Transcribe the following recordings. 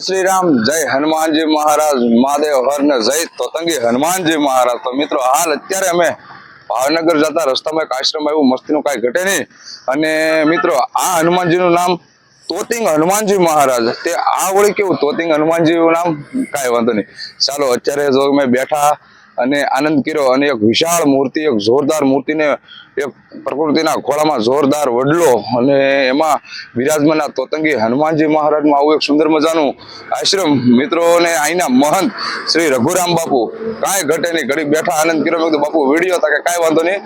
શ્રી રામ જય હનુમાનજી મહારાજ, મહાદેવ, હરને જય તોતંગી હનુમાનજી મહારાજ. તો મિત્રો, હાલ અત્યારે અમે ભાવનગર જતા રસ્તામાં એક આશ્રમ આવ્યું, મસ્તીનું કાંઈ ઘટે નહીં. અને મિત્રો, આ હનુમાનજીનું નામ તોતિંગ હનુમાનજી મહારાજ. તે આ વળી કેવું, તોતિંગ હનુમાનજીનું નામ? કાંઈ વાંધો નહીં. ચાલો, અત્યારે જો મેં બેઠા અને આનંદ કર્યો અને એક વિશાળ મૂર્તિ, એક જોરદાર મૂર્તિને એક પ્રકૃતિના ખોળામાં જોરદાર વડલો અને એમાં બિરાજમાન તોતંગી હનુમાનજી મહારાજમાં આવું એક સુંદર મજાનું આશ્રમ. મિત્રોને અહીંના મહંત શ્રી રઘુરામ બાપુ કાંઈ ઘટે નહીં. ઘડી બેઠા આનંદ કર્યો. મેં બાપુ વીડિયો હતા કે કાંઈ વાંધો નહીં.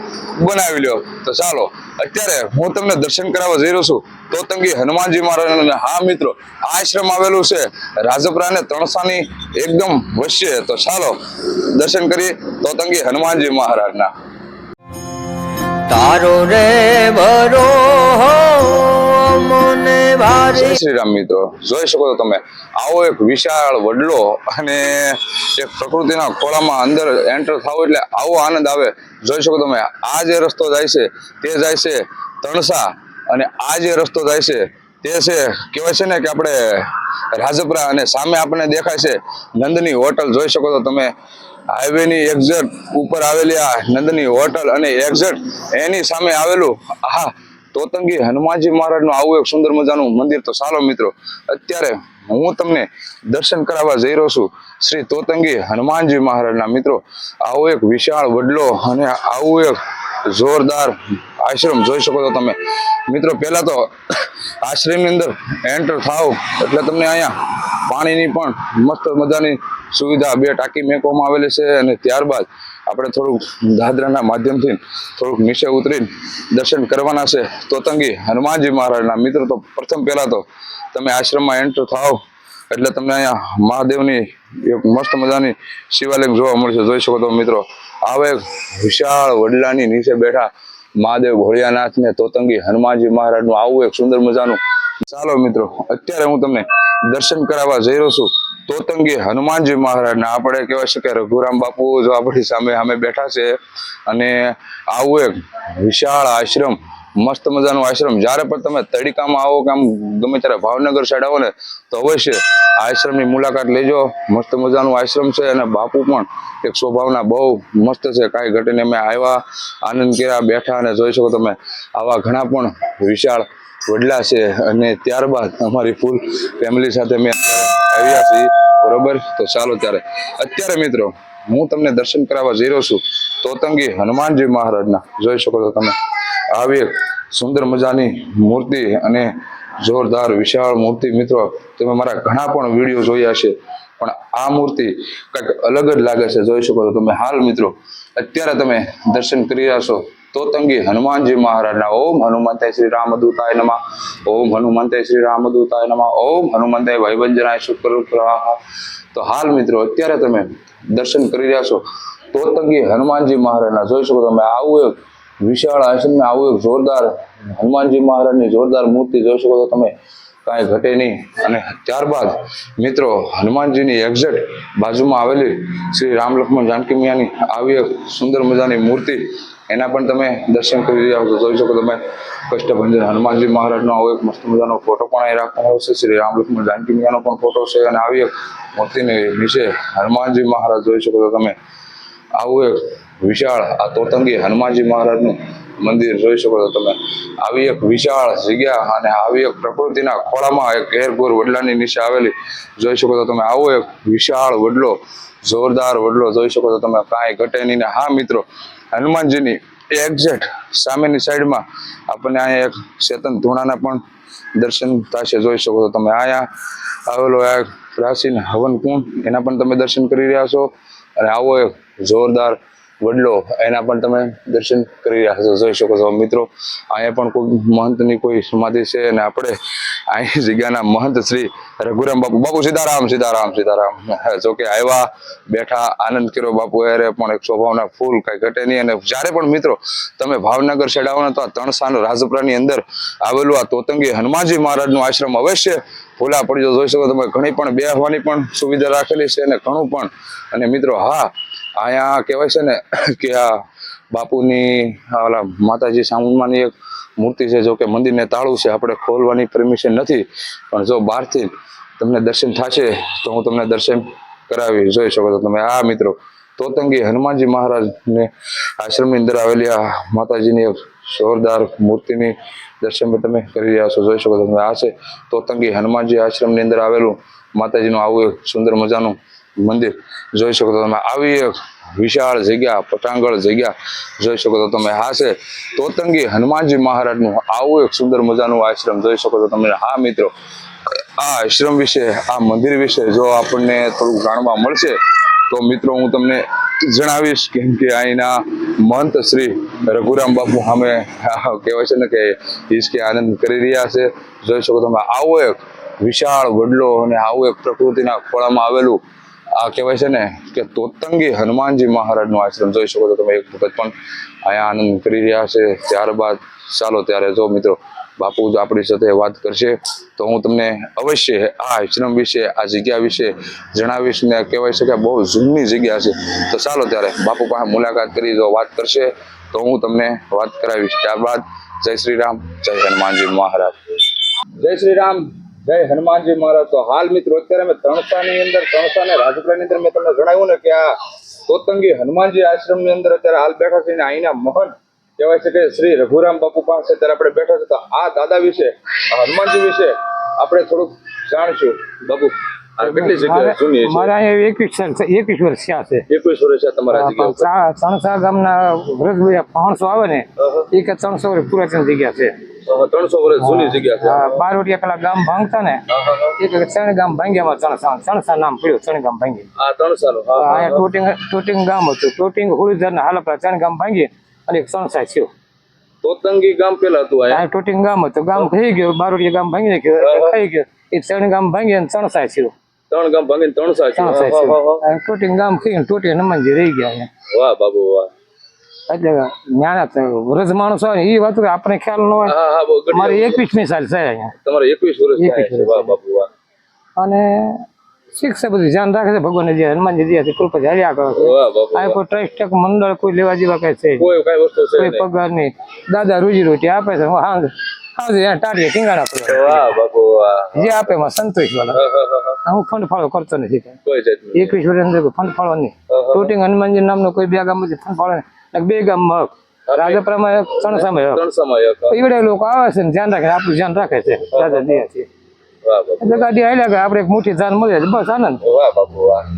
બનાવી લ્યો. તો ચાલો, અત્યારે હું તમને દર્શન કરાવવા જઈ રહ્યો છું. તોતંગી હનુમાનજી મહારાજ અને હા મિત્રો આ આશ્રમ આવેલું છે રાજપરા અને ત્રણસાની એકદમ વચ્ચે. તો ચાલો, દર્શન કરી તોતંગી હનુમાનજી મહારાજના. તારો રે ભરો મને ભારે શ્રી રામ મિત્રો. જોઈ શકો છો તમે, આવો એક વિશાળ વડલો અને એક પ્રકૃતિના ખોળામાં અંદર એન્ટર થાવ એટલે આવો આનંદ આવે. જોઈ શકો તમે, આ જે રસ્તો જાય છે, તે જાય છે તણસા અને આ જે રસ્તો જાય છે, તે છે, કહેવાય છે ને કે આપણે રાજપરા અને સામે આપણને દેખાય છે નંદની હોટલ. જોઈ શકો છો તમે હાઈવે ની એક્ઝેક્ટ ઉપર આવેલી આ નંદની હોટલ અને એક્ઝેટ એની સામે આવેલું હા તોતંગી હનુમાનજી મહારાજનું આવું એક સુંદર મજાનું મંદિર તો ચાલો મિત્રો, અત્યારે હું તમને દર્શન કરાવવા જઈ રહ્યો છું શ્રી તોતંગી હનુમાનજી મહારાજના મિત્રો. આવો એક વિશાળ વડલો અને આવું એક જોરદાર આશ્રમ જોઈ શકો છો તમે. મિત્રો, પહેલા તો આશ્રમની અંદર એન્ટર થાવ એટલે તમને અહીંયા પાણીની પણ મસ્ત મજાની સુવિધા બે ટાંકી મેકવામાં આવેલી છે અને ત્યારબાદ આપણે થોડુંક દાદરાના માધ્યમથી થોડુંક નીચે ઉતરીને દર્શન કરવાના છે. તોતંગી હનુમાનજી મહારાજના મિત્રો, તો પ્રથમ પહેલાં તો તમે આશ્રમમાં એન્ટર થાવ એટલે તમને અહીંયા મહાદેવની એક મસ્ત મજાની શિવાલય જોવા મળશે. જોઈ શકો તો મિત્રો આવે વિશાળ વડલાની નીચે બેઠા મહાદેવ ભોળિયાનાથ ને તોતંગી હનુમાનજી મહારાજનું આવું એક સુંદર મજાનું. ચાલો મિત્રો, અત્યારે હું તમને દર્શન કરાવવા જઈ રહ્યો છું. તોતંગી હનુમાનજી મહારાજના આપણે કહેવાય છે કે રઘુરામ બાપુ જો આપણી સામે સામે બેઠા છે અને આવું એક વિશાળ આશ્રમ મસ્ત મજાનું આશ્રમ. જ્યારે પણ તમે તડીકામાં આવો કે આમ ગમે ત્યારે ભાવનગર સાઈડ આવો ને, તો અવશ્ય આ આશ્રમની મુલાકાત લેજો. મસ્ત મજાનું આશ્રમ છે અને બાપુ પણ એક સ્વભાવના બહુ મસ્ત છે. કાંઈ ઘટીને અમે આવ્યા, આનંદ કર્યા, બેઠા અને જોઈ શકો તમે આવા ઘણા પણ વિશાળ વડલા છે. અને ત્યારબાદ અમારી ફૂલ ફેમિલી સાથે મેં આવ્યા છીએ. બરોબર? તો ચાલો ત્યારે. અત્યારે મિત્રો, હું તમને દર્શન કરાવવા જઈ રહ્યો છું. તોતંગી હનુમાનજી મહારાજના. જોઈ શકો છો તમે. આવી સુંદર મજાની મૂર્તિ અને જોરદાર વિશાળ મૂર્તિ. મિત્રો, તમે મારા ઘણા પણ વીડિયો જોયા છે, પણ આ મૂર્તિ કંઈક અલગ જ લાગે છે. જોઈ શકો છો તમે હાલ, મિત્રો. અત્યારે તમે દર્શન કરી રહ્યા છો. તોતંગી હનુમાનજી મહારાજના. ઓમ હનુમંતાય શ્રી રામદૂતાય નમઃ. ઓમ હનુમંતાય શ્રી રામદૂતાય નમઃ. ઓમ હનુમંતાય વૈવંજનાય શુક્ર તો હાલ, મિત્રો, અત્યારે તમે દર્શન કરી રહ્યા છો. તોતંગી હનુમાનજી મહારાજના. જોઈ શકો તમે આવું એક વિશાળ આશ્રમને આવું એક જોરદાર હનુમાનજી મહારાજની જોરદાર મૂર્તિ જોઈ શકો તો તમે. કાંઈ ઘટે નહીં. અને ત્યારબાદ મિત્રો હનુમાનજીની એક્ઝેક્ટ બાજુમાં આવેલી શ્રી રામ લક્ષ્મણ જાનકી મિયાની આવી એક સુંદર મજાની મૂર્તિ. એના પણ તમે દર્શન કરી રહ્યા છો જોઈ શકો તમે કષ્ટભંજન હનુમાનજી મહારાજનો આવો એક મસ્ત મજાનો ફોટો પણ અહીં રાખવામાં આવશે શ્રી રામ લક્ષ્મણ જાનકી મિયાનો પણ ફોટો છે અને આવી એક મૂર્તિની નીચે હનુમાનજી મહારાજ જોઈ શકો તો તમે. આવું એક વિશાળ આ તોતંગી હનુમાનજી મહારાજનું મંદિર જોઈ શકો છો તમે. આવી એક વિશાળ જગ્યા અને આવી એક પ્રકૃતિના ખોળામાં એક ઘેરઘોર વડલાની નીચે આવેલી જોઈ શકો છો તમે. આવો એક વિશાળ વડલો, જોરદાર વડલો જોઈ શકો છો તમે. કાંઈ ઘટે નહીં હા મિત્રો, હનુમાનજીની એક્ઝેક્ટ સામેની સાઈડમાં આપણને અહીંયા એક ચેતન ધૂણાના પણ દર્શન થશે જોઈ શકો છો તમે. અહીંયા આવેલો આ પ્રાચીન હવન કુંડ એના પણ તમે દર્શન કરી રહ્યા છો. અને આવો એક જોરદાર વડલો, એના પણ તમે દર્શન કરી રહ્યા છો જોઈ શકો છો. મિત્રો, અહીંયા પણ કોઈ મહંતની કોઈ સમાધિ છે અને આપણે અહીં જગ્યાના મહંત શ્રી રઘુરામ બાપુ. બાપુ, સીતારામ સીતારામ સીતારામ. જોકે આવ્યા, બેઠા, આનંદ કર્યો બાપુ. અરે પણ એક સ્વભાવના ફૂલ કઈ ઘટે નહીં. અને જ્યારે પણ, મિત્રો, તમે ભાવનગર સાઈડ આવો ને તો આ ત્રણસાનો રાજપુરાની અંદર આવેલું આ તોતંગી હનુમાનજી મહારાજનું આશ્રમ અવશ્ય ભૂલા પડી જોઈ શકો તમે ઘણી પણ બેહવાની પણ સુવિધા રાખેલી છે અને ઘણું પણ. અને મિત્રો, હા અહીંયા કહેવાય છે ને કે આ બાપુની ઓલા માતાજી સામુમાની એક મૂર્તિ છે, જો કે મંદિરને તાળું છે, આપણે ખોલવાની પરમિશન નથી. પણ જો બહારથી તમને દર્શન થશે, તો હું તમને દર્શન કરાવી જોઈ શકો છો તમે. આ મિત્રો, તોતંગી હનુમાનજી મહારાજને આશ્રમની અંદર આવેલી આ માતાજીની એક જોરદાર મૂર્તિની દર્શન તમે કરી રહ્યા છો, જોઈ શકો છો તમે. આ છે તોતંગી હનુમાનજી આશ્રમની અંદર આવેલું માતાજીનું આવું એક સુંદર મજાનું મંદિર. જોઈ શકો તો તમે આવી એક વિશાળ જગ્યા પટાંગળ જગ્યા. જોઈ શકો તો તમે હા છે. તોતંગી હનુમાનજી મહારાજનું આવું એક સુંદર મજાનું આશ્રમ. જોઈ શકો છો તમે હા મિત્રો. આ આશ્રમ વિશે, આ મંદિર વિશે જો આપણને થોડું જાણવા મળશે, તો મિત્રો હું તમને જણાવીશ કેમ કે અહીંના મંત શ્રી રઘુરામ બાપુ સામે કહેવાય છે ને કે હિસકે આનંદ કરી રહ્યા છે. જોઈ શકો તમે આવો એક વિશાળ વડલો અને આવું એક પ્રકૃતિના ખોળામાં આવેલું આ કહેવાય છે ને કે તોતંગી હનુમાનજી મહારાજનો આશ્રમ જોઈ શકો છો તમે. એક વખત પણ અહીંયા આનંદ કરી રહ્યા છે. ત્યારબાદ ચાલો ત્યારે જો મિત્રો બાપુ જ આપણી સાથે વાત કરશે. તો હું તમને અવશ્ય આ આશ્રમ વિશે, આ જગ્યા વિશે જણાવીશ ને કહેવાય છે કે બહુ જૂની જગ્યા છે. તો ચાલો ત્યારે બાપુ પાસે મુલાકાત કરી જો વાત કરશે, તો હું તમને વાત કરાવીશ. ત્યારબાદ જય શ્રી રામ, જય હનુમાનજી મહારાજ. જય શ્રી રામ. જય હનુમાનજી મહારાજ. તો હાલ મિત્રો અત્યારે અમે ત્રણસાની અંદર ત્રણસા ને રાજપુરાની અંદર મેં તમને જણાવ્યું ને કે આ તોતંગી હનુમાનજી આશ્રમની અંદર અત્યારે હાલ બેઠા છે ને અહીંના મહંત કહેવાય છે કે શ્રી રઘુરામ બાપુ પાસે અત્યારે આપણે બેઠા છે. તો આ દાદા વિશે હનુમાનજી વિશે આપણે થોડુંક જાણશું. બાપુ કેટલી જગ્યા જૂની છે? મારા એકવીસ એકવીસ વર્ષ થયા છે. એકવીસ વર્ષ છે તમારા જગ્યા ત્રણસા ગામના વ્રજભાઈ પાંચસો આવે ને એ કે ત્રણસો વર્ષ પુરાતન જગ્યા છે. ત્રણસો વર્ષ જૂની જગ્યા છે. બારોટિયા પેલા ગામ ભાંગતા ને ત્રણ ગામ ભાંગ્યામાં ત્રણસા નામ પડ્યું? ત્રણ ગામ ભાંગી હા, હા અહીંયા ટોટિંગ ટોટિંગ ગામ હતું. ટોટિંગ હોળીધર ને હાલપરા ત્રણ ગામ ભાંગી અને એક ત્રણસા થયું. તોતંગી ગામ પેલા હતું આ ટોટિંગ ગામ હતું. ગામ થઈ ગયું. બારોટિયા ગામ ભાંગી નાખ્યું થઈ ગયું. એ ગામ ભાંગી અને થયું. ત્રણ ગામ ભાંગીને ત્રણસા થયું. ટોટિંગ ગામ થઈ ટોટી હનુમાનજી રહી ગયા વાહ બાબુ વાહ. એટલે જ્ઞાન વૃદ્ધ માણસ હોય એ વાત આપણે ખ્યાલ ન હોય. હા એકવીસની. સાલ છે અહીંયા. તમારે એકવીસ વર્ષ થાય 21 છે વર્ષ. વાહ બાપુ વાહ. અને શિક્ષા બધું ધ્યાન રાખે છે ભગવાન જે હનુમાનજી દયા છે કૃપા હાલ્યા કરે આ કોઈ ટ્રસ્ટ મંડળ કોઈ લેવા જેવા કઈ છે કોઈ પગાર નહીં. દાદા રોજી રોટી આપે છે હું હાંજ હાંજ ટાળીએ ટીંગાણા પડે જે આપે એમાં સંતોષ વાળા. હા, ફંડ ફાળો કરતો નથી. એકવીસ વર્ષ અંદર ફંડ ફાળો નહીં. ટોટિંગ હનુમાનજી નામનો કોઈ બે ગામમાંથી ફંડ ફાળો નહીં. બે ગામમાં પ્રમાણે ત્રણ સમય એવડે લોકો આવે છે ને ધ્યાન રાખે આપણું ધ્યાન રાખે છે રાજા દયા છે. એટલે ગાડી હાલ્યા કે આપણે એક મોટી જાન મળી જાય બસ આનંદ.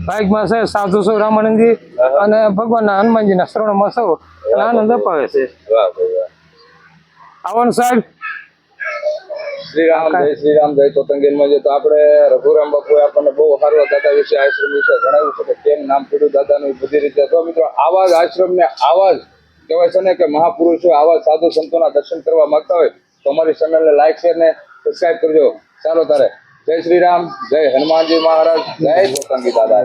બાઇકમાં છે સાધુ સૌ રામાનંદજી અને ભગવાનના હનુમાનજીના શ્રવણમાં સૌ. આનંદ અપાવે છે. આવવાનું સાહેબ. શ્રી રામ જય શ્રી રામ જય તોતંગીરમાં જે તો આપણે રઘુરામ બાપુએ આપણને બહુ સારું દાદા વિશે આશ્રમ વિશે જણાવ્યું છે કે કેમ નામ પીડું દાદાનું બધી રીતે. તો મિત્રો આવા જ આશ્રમને આવા જ કહેવાય છે ને કે મહાપુરુષો આવા સાધુ સંતોના દર્શન કરવા માંગતા હોય તો અમારી ચેનલને લાઈક શેર ને સબસ્ક્રાઈબ કરજો. ચાલો તારે. જય શ્રીરામ જય હનુમાનજી મહારાજ જય તોતંગી દાદા.